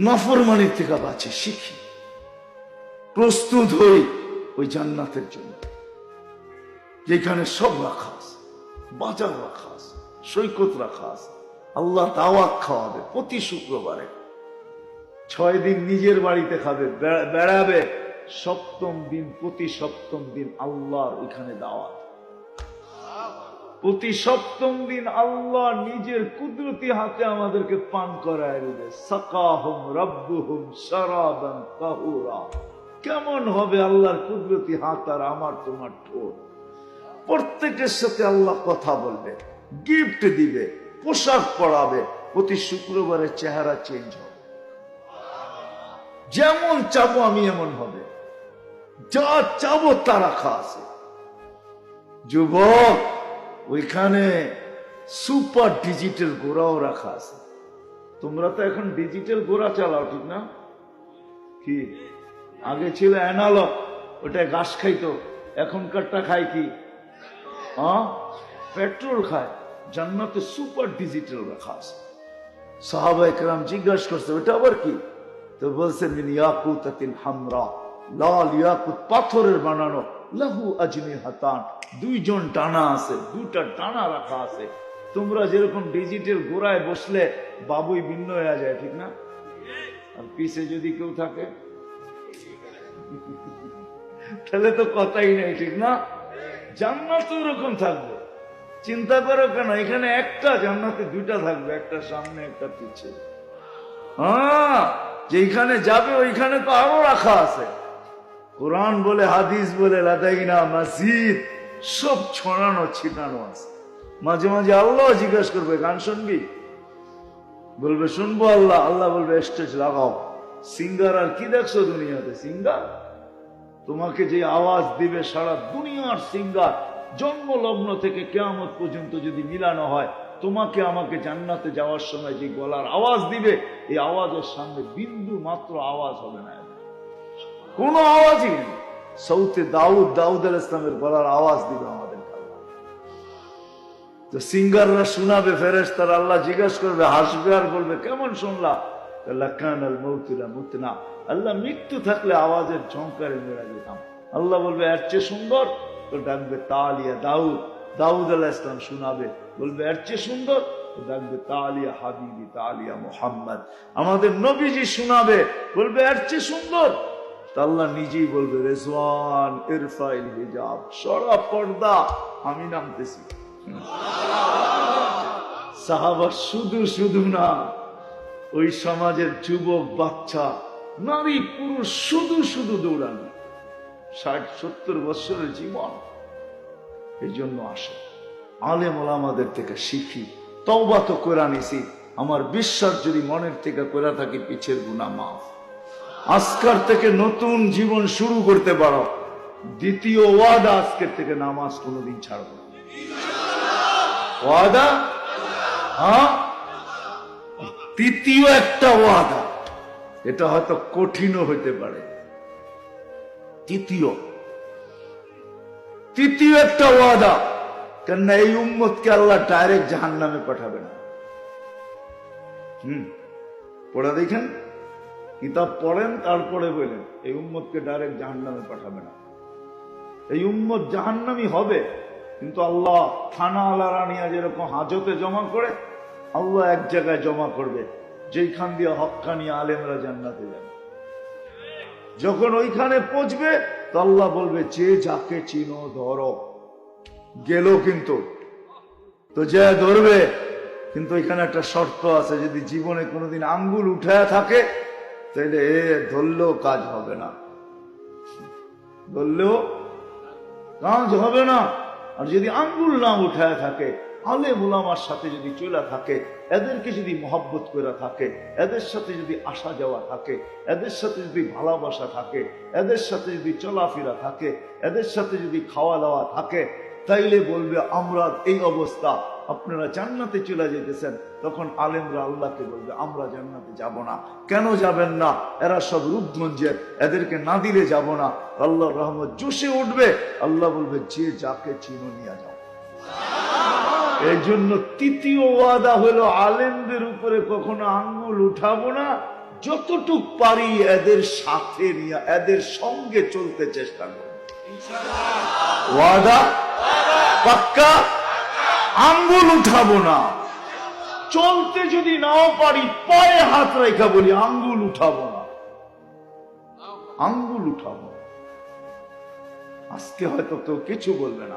নাফরমানির থেকে বাঁচে, শিখি। প্রস্তুত হই ওই জান্নাতের জন্য। যেখানে সব রাখা আছে, বাজার রাখা আছে, সৈকত রাখা আছে, আল্লাহ দাওয়াত খাওয়াবে প্রতি শুক্রবারে। ছয় দিন নিজের বাড়িতে খাবে বেড়াবে, সপ্তম দিন, প্রতি সপ্তম দিন আল্লাহর ওইখানে দাওয়াত। প্রতি সপ্তম দিন আল্লাহ নিজের কুদরতি হাতে আমাদেরকে পান কেমন হবে আল্লাহর কুদরতি হাত আর আমার তোমার ঠোঁট? প্রত্যেকের সাথে আল্লাহ কথা বলবে, গিফট দিবে, পোশাক পরাবে, প্রতি শুক্রবারে চেহারা চেঞ্জ হবে। যেমন চাবো আমি এমন হবে। যা চাবো তা রাখা আছে। যুবক ওইখানে সুপার ডিজিটাল গোড়াও রাখা আছে। তোমরা তো এখন ডিজিটাল গোড়া চালাও, ঠিক না? কি? আগে ছিল অ্যানালগ ওটা ঘাস খাইতো, এখনকারটা খায় কি? পেট্রোল খায়, জান্নাতে সুপার ডিজিটাল রাখা আছে। সাহাবা একরাম জিজ্ঞাসা করছে, ওটা আবার কি? তো বলছে, মিন ইয়াকুতাতিন হামরা। লাল ইয়াকুত পাথরের বানানো লাহু আজমি হাতান। দুইজন টানা আছে দুটা টানা রাখা আছে। তোমরা যেরকম গোড়ায় বসলে বাবুই ভিন্ন হয়ে যায়, ঠিক না? আর পিছে যদি কেউ থাকে? তাহলে তো কথাই নেই, ঠিক না? জান্নাত ওরকম থাকবে। চিন্তা করো কেন, এখানে একটা জান্নাতে দুইটা থাকবে, একটা সামনে, একটা পিছে। হ্যাঁ যেখানে যাবে, ওইখানে তো আরও রাখা আছে। কোরআন বলে, হাদিস বলে, লাদাইনা, মসজিদ, সব ছড়ানো, ছিটানো আছে। মাঝে মাঝে আল্লাহ জিজ্ঞাসা করবে, গান শুনবি? বলবে, শুনব আল্লাহ। আল্লাহ বলবে, স্টেজ লাগাও। সিঙ্গার আর কি দেখছ দুনিয়াতে? সিঙ্গার? তোমাকে যে আওয়াজ দিবে সারা দুনিয়ার সিঙ্গার জন্ম লগ্ন থেকে কেয়ামত পর্যন্ত যদি মিলানো হয়, তোমাকে আমাকে জান্নাতে যাওয়ার সময় যে গলার আওয়াজ দিবে, এই আওয়াজের সামনে বিন্দু মাত্র আওয়াজ হবে না। কোনো আওয়াজই নেই। সৌতে দাউদ দাউদ আল ইসলামের গলার আওয়াজ দিবে আমাদের। তো সিঙ্গাররা শোনাবে ফেরেস তার আল্লাহ জিজ্ঞাসা করবে, হাসবে আর বলবে, কেমন শুনলা? আল্লাহ মৃত্যু থাকলে আওয়াজের ঝঙ্কারে মেরা যেতাম আল্লাহ বলবে, এর চেয়ে সুন্দর? তো ডাকবে, তালিয়া দাউদ। দাউদ আল্লাহ ইসলাম শোনাবে, বলবে, এর চেয়ে সুন্দর? ডাকবে, তালিয়া হাবিবি, তালিয়া মোহাম্মদ। আমাদের নবীজি শোনাবে, বলবে, এর চেয়ে সুন্দর? আল্লাহ নিজেই বলবে, রেজওয়ান ইরফাইল হিজাব, সরা পর্দা, আমি নামতেছি। সাহাবা শুধু শুধু না, ওই সমাজের যুবক, বাচ্চা, নারী, পুরুষ শুধু শুধু দৌড়ানো, ষাট, সত্তর বছরের জীবন এই জন্য আসে। আলেম ওলামাদের থেকে শিখি, তওবা তো করে নিছি আমার বিশ্বাস যদি মনের থেকে করে থাকি, পিছের গুণা মাফ। আজকার থেকে নতুন জীবন শুরু করতে পারো। দ্বিতীয় ওয়াদা আজকের থেকে নামাজ কোনোদিন ছাড়ব ওয়াদা? হ্যাঁ? তৃতীয় একটা ওয়াদা, এটা হয়তো কঠিনও হইতে পারে। তৃতীয়। তৃতীয় একটা ওয়াদা, কেননা এই উম্মতকে আল্লাহ ডাইরেক্ট জাহান নামে পাঠাবে না হুম, পড়া দেখেন? কিতাব পড়েন, তারপরে বলেন, এই উম্মতকে ডাইরেক্ট জাহান নামে পাঠাবে না। এই উম্মত জাহান্নামি হবে, কিন্তু আল্লাহ থানা আলারা নিয়ে যেরকম হাজতে জমা করে, আল্লাহ এক জায়গায় জমা করবে যেখান দিয়ে হক্কানি আলেমরা জান্নাতে যাবে। যখন ওইখানে পৌঁছবে, তো আল্লাহ বলবে, যে যাকে চিনো, ধরো। গেল কিন্তু। তো যে ধরবে, কিন্তু এখানে একটা শর্ত আছে, যদি জীবনে কোনোদিন আঙ্গুল উঠায় থাকে তাহলে এ ধরলেও কাজ হবে না। ধরলেও কাজ হবে না। আর যদি আঙ্গুল না উঠায় থাকে, আলে মুলামার সাথে যদি চলে থাকে, এদেরকে যদি মহব্বত করে থাকে, এদের সাথে যদি আসা যাওয়া থাকে, এদের সাথে যদি ভালোবাসা থাকে, এদের সাথে যদি চলাফেরা থাকে, এদের সাথে যদি খাওয়া দাওয়া থাকে তাইলে বলবে, আমরা এই অবস্থা। আপনারা জান্নাতে চলে যেতেছেন। তখন আলেমরা আল্লাহকে বলবে, আমরা জান্নাতে যাব না। কেন যাবেন না? এরা সব রূপগঞ্জের, এদেরকে না দিলে যাব না। আল্লাহ রহমত জোশে উঠবে। আল্লাহ বলবে, যে যাকে চিনো নিয়ে যাও। এই জন্য তৃতীয় ওয়াদা হলো, আলেমদের উপরে কখনো আঙ্গুল উঠাবো না। যতটুক পারি এদের সাথে নিয়ে, এদের সঙ্গে চলতে চেষ্টা করব। ওয়াদা পাক্কা? আঙ্গুল উঠাবো না। চলতে যদি নাও পারি, পায়ে হাত রেখা বলি, আঙ্গুল উঠাবো না। আঙ্গুল উঠাবো। আজকে হয়তো কেউ কিছু বলবে না।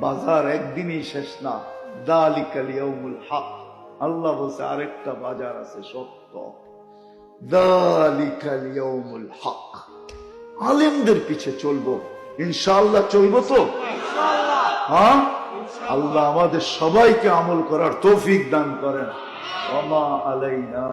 বাজার একদিনই শেষ না। দালিকাল ইয়াউমুল হক। আল্লাহ বলছে, আরেকটা বাজার আছে সত্য। আলেমদের পিছে চলবো। ইনশাআল্লাহ চলবো তো? হ্যাঁ? আল্লাহ আমাদের সবাইকে আমল করার তৌফিক দান করেন। ওমা আলাইনা